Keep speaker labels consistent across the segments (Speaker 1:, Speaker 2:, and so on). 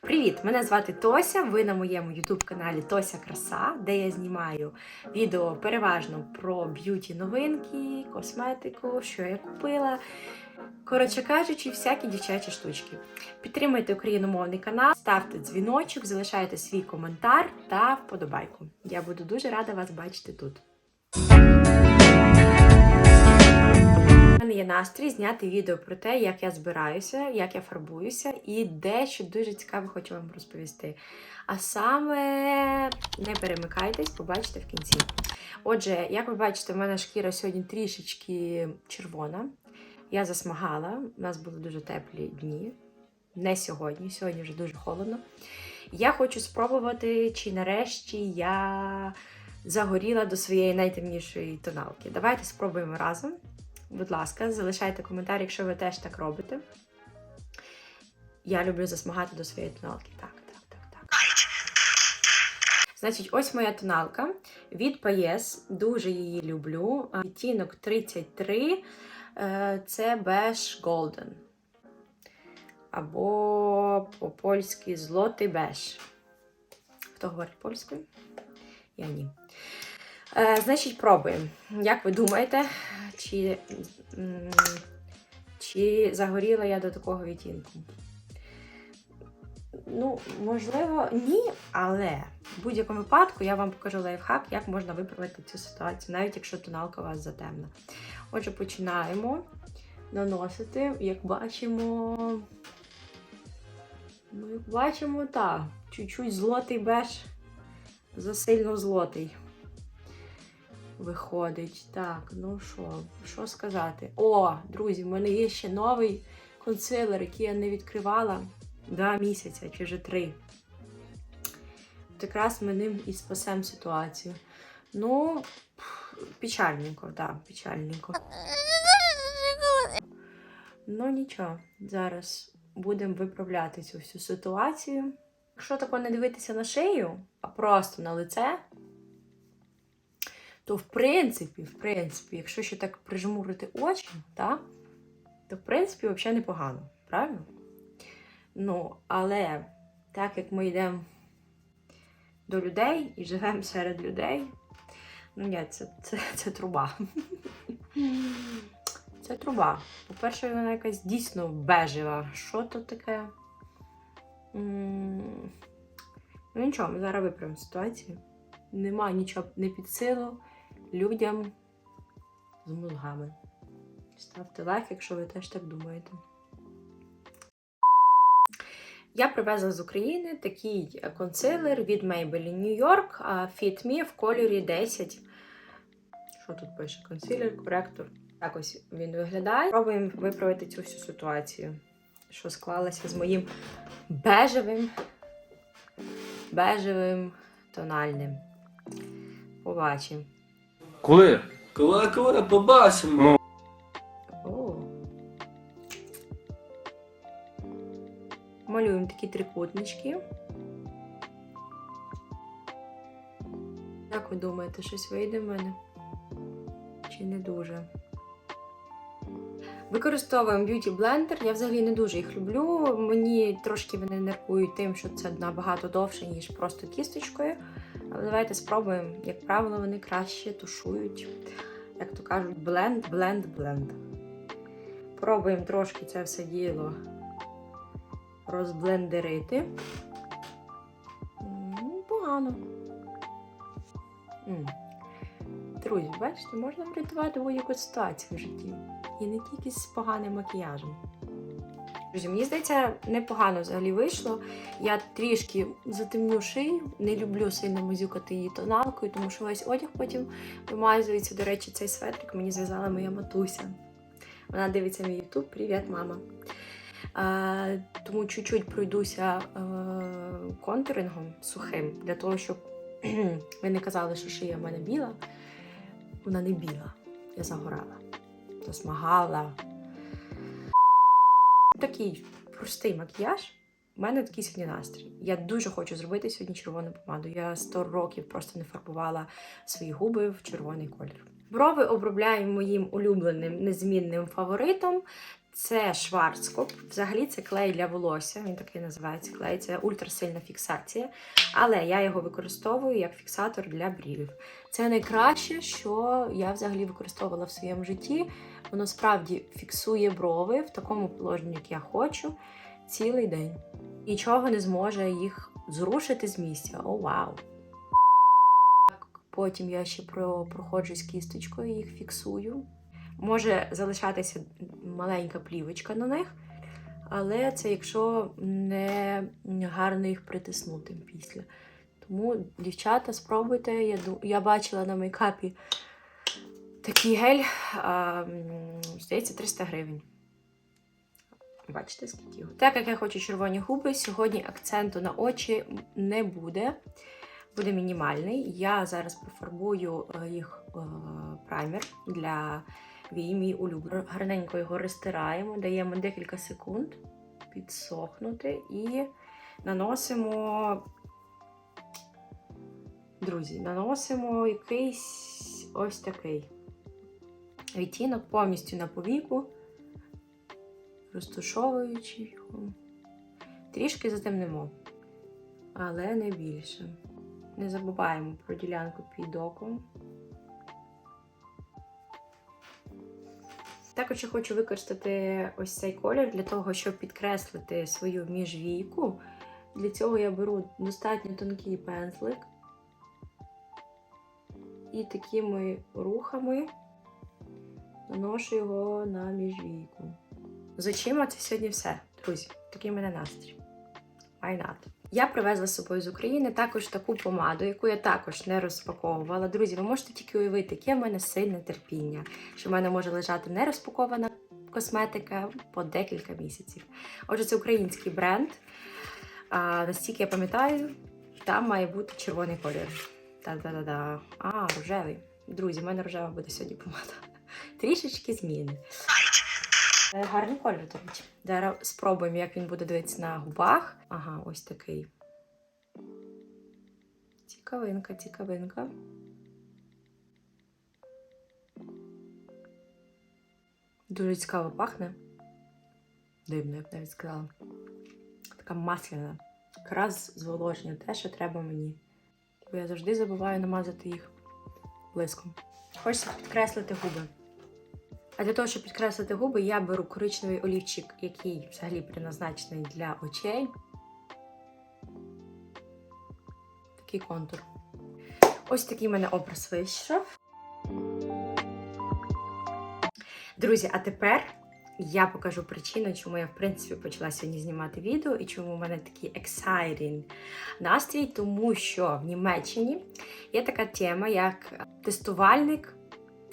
Speaker 1: Привіт! Мене звати Тося. Ви на моєму youtube каналі Тося Краса, де я знімаю відео переважно про б'юті новинки, косметику, що я купила. Коротше кажучи, всякі дівчачі штучки. Підтримуйте україномовний канал, ставте дзвіночок, залишайте свій коментар та вподобайку. Я буду дуже рада вас бачити тут. У мене є настрій зняти відео про те, як я збираюся, як я фарбуюся, і дещо дуже цікаве хочу вам розповісти. А саме не перемикайтесь, побачите в кінці. Отже, як ви бачите, в мене шкіра сьогодні трішечки червона. Я засмагала, у нас були дуже теплі дні. Не сьогодні, сьогодні вже дуже холодно. Я хочу спробувати, чи нарешті я загоріла до своєї найтемнішої тоналки. Давайте спробуємо разом. Будь ласка, залишайте коментар, якщо ви теж так робите. Я люблю засмагати до своєї тоналки. Так, так, так, так. Значить, ось моя тоналка від Paes. Дуже її люблю. Відтінок 33. е, Це Beige Golden. Або по-польськи злотий беж. Хто говорить польською? Я ні. Е, значить, пробуємо. Як ви думаєте, чи, чи загоріла я до такого відтінку? Ну, можливо, ні, але в будь-якому випадку я вам покажу лайфхак, як можна виправити цю ситуацію, навіть якщо тоналка у вас затемна. Отже, починаємо наносити, як бачимо. Ну, як бачимо, так, чуть-чуть злотий беж, засильно злотий виходить. Так, ну що, що сказати? О, друзі, в мене є ще новий консилер, який я не відкривала два місяця чи вже три. От якраз ми ним і спасемо ситуацію. Ну, печальненько, так, да, печальненько. Ну нічого, зараз будемо виправляти цю всю ситуацію. Якщо тако не дивитися на шию, а просто на лице, то в принципі, в принципі, якщо ще так прижмурити очі, так, то в принципі взагалі непогано, правильно? Ну, але так як ми йдемо до людей і живемо серед людей, ну ні, це, це, це труба. Це труба. По-перше, вона якась дійсно бежева. Що то таке? Ну нічого, ми зараз виправимо ситуацію. Нема нічого не під силу людям з мозгами. Ставте лайк, якщо ви теж так думаєте. Я привезла з України такий консилер від Maybelline New York Fit Me в кольорі 10. Що тут пише? Консилер, коректор. Так ось він виглядає. Пробуємо виправити цю всю ситуацію, що склалася з моїм бежевим, бежевим тональним. Побачимо.
Speaker 2: Коли?
Speaker 3: Коли, коли побачимо.
Speaker 1: О. Малюємо такі трикутнички. Як ви думаєте, щось вийде в мене? Чи не дуже? Використовуємо Beauty Blender. Я взагалі не дуже їх люблю. Мені трошки вони нервують тим, що це набагато довше, ніж просто кісточкою. Але давайте спробуємо. Як правило, вони краще тушують. Як то кажуть, бленд, бленд, бленд. Пробуємо трошки це все діло розблендерити. Погано. Друзі, бачите, можна врятувати будь-яку ситуацію в житті. І не тільки з поганим макіяжем. Друзі, мені здається, непогано взагалі вийшло. Я трішки затемню шию, не люблю сильно мазюкати її тоналкою, тому що весь одяг потім вимазується. До речі, цей светрик мені зв'язала моя матуся. Вона дивиться мій ютуб. Привіт, мама. А, тому чуть-чуть пройдуся е, контурингом сухим, для того, щоб ви не казали, що шия в мене біла. Вона не біла. Я загорала, засмагала. Такий простий макіяж. У мене такий сьогодні настрій. Я дуже хочу зробити сьогодні червону помаду. Я 100 років просто не фарбувала свої губи в червоний колір. Брови обробляю моїм улюбленим незмінним фаворитом. Це Шварцкоп. Взагалі це клей для волосся. Він такий називається клей. Це ультрасильна фіксація. Але я його використовую як фіксатор для брівів. Це найкраще, що я взагалі використовувала в своєму житті. Воно справді фіксує брови в такому положенні, як я хочу, цілий день. Нічого не зможе їх зрушити з місця. О, вау! Потім я ще про, проходжусь кісточкою, їх фіксую. Може залишатися маленька плівочка на них, але це якщо не гарно їх притиснути після. Тому, дівчата, спробуйте. Я, я бачила на мейкапі такий гель, а, здається, 300 гривень. Бачите, скільки його. Так як я хочу червоні губи, сьогодні акценту на очі не буде. Буде мінімальний. Я зараз пофарбую е, їх е, праймер для вій, мій улюблений. Гарненько його розтираємо, даємо декілька секунд підсохнути і наносимо. Друзі, наносимо якийсь ось такий відтінок повністю на повіку, розтушовуючи його. Трішки затемнимо, але не більше. Не забуваємо про ділянку під оком. Також я хочу використати ось цей колір для того, щоб підкреслити свою міжвійку. Для цього я беру достатньо тонкий пензлик і такими рухами наношу його на міжвійку. З очима це сьогодні все, друзі. Такий в мене настрій. Why? Я привезла з собою з України також таку помаду, яку я також не розпаковувала. Друзі, ви можете тільки уявити, яке в мене сильне терпіння, що в мене може лежати не розпакована косметика по декілька місяців. Отже, це український бренд. А, настільки я пам'ятаю, там має бути червоний колір. Та-да-да-да. А, рожевий. Друзі, в мене рожева буде сьогодні помада. Трішечки зміни. Е, Гарний колір, до речі. Зараз спробуємо, як він буде дивитися на губах. Ага, ось такий. Цікавинка, цікавинка. Дуже цікаво пахне. Дивно, я б навіть сказала. Така масляна. Якраз зволоження, те, що треба мені. Бо я завжди забуваю намазати їх блиском. Хочеться підкреслити губи. А для того, щоб підкреслити губи, я беру коричневий олівчик, який взагалі призначений для очей. Такий контур. Ось такий в мене образ вийшов. Друзі, а тепер я покажу причину, чому я в принципі почала сьогодні знімати відео і чому в мене такий exciting настрій, тому що в Німеччині є така тема, як тестувальник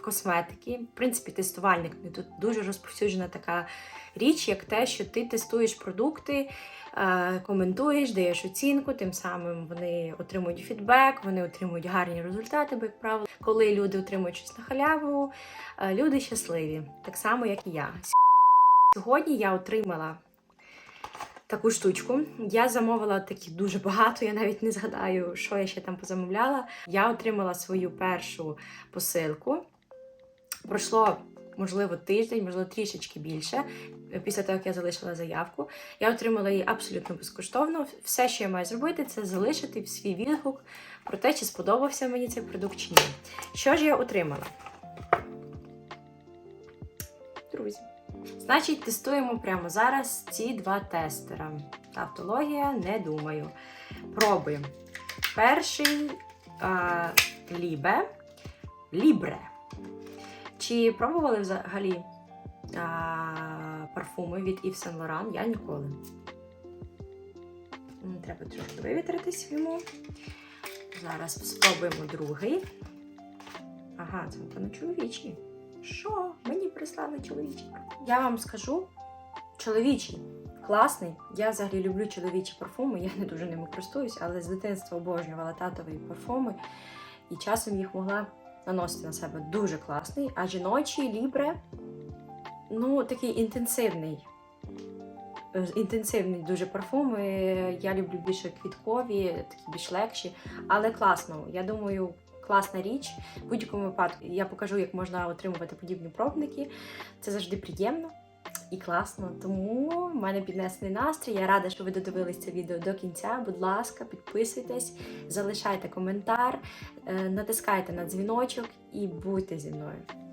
Speaker 1: косметики. В принципі, тестувальник тут дуже розповсюджена така річ, як те, що ти тестуєш продукти, е, коментуєш, даєш оцінку, тим самим вони отримують фідбек, вони отримують гарні результати, бо, як правило, коли люди отримують щось на халяву, е, люди щасливі, так само, як і я. Сьогодні я отримала. Таку штучку. Я замовила такі дуже багато, я навіть не згадаю, що я ще там позамовляла. Я отримала свою першу посилку. Пройшло, можливо, тиждень, можливо, трішечки більше. Після того, як я залишила заявку, я отримала її абсолютно безкоштовно. Все, що я маю зробити, це залишити свій відгук про те, чи сподобався мені цей продукт чи ні. Що ж я отримала? Друзі. Значить, тестуємо прямо зараз ці два тестера. Автологія, не думаю. Пробуємо. Перший а, лібе. Лібре. Чи пробували взагалі а, парфуми від Yves Saint Laurent? Я ніколи. Треба трошки вивітритись йому. Зараз спробуємо другий. Ага, це напевно чоловічий. Що? Мені прислали чоловічий. Я вам скажу, чоловічий. Класний. Я взагалі люблю чоловічі парфуми, я не дуже ними користуюсь, але з дитинства обожнювала татові парфуми і часом їх могла наносити на себе дуже класний. А жіночий лібре, ну, такий інтенсивний. інтенсивний Інтенсивні дуже парфуми. Я люблю більше квіткові, такі більш легші, але класно. Я думаю, класна річ. В будь-якому випадку я покажу, як можна отримувати подібні пробники. Це завжди приємно. І класно. Тому в мене піднесений настрій. Я рада, що ви додивились це відео до кінця. Будь ласка, підписуйтесь, залишайте коментар, е, натискайте на дзвіночок і будьте зі мною.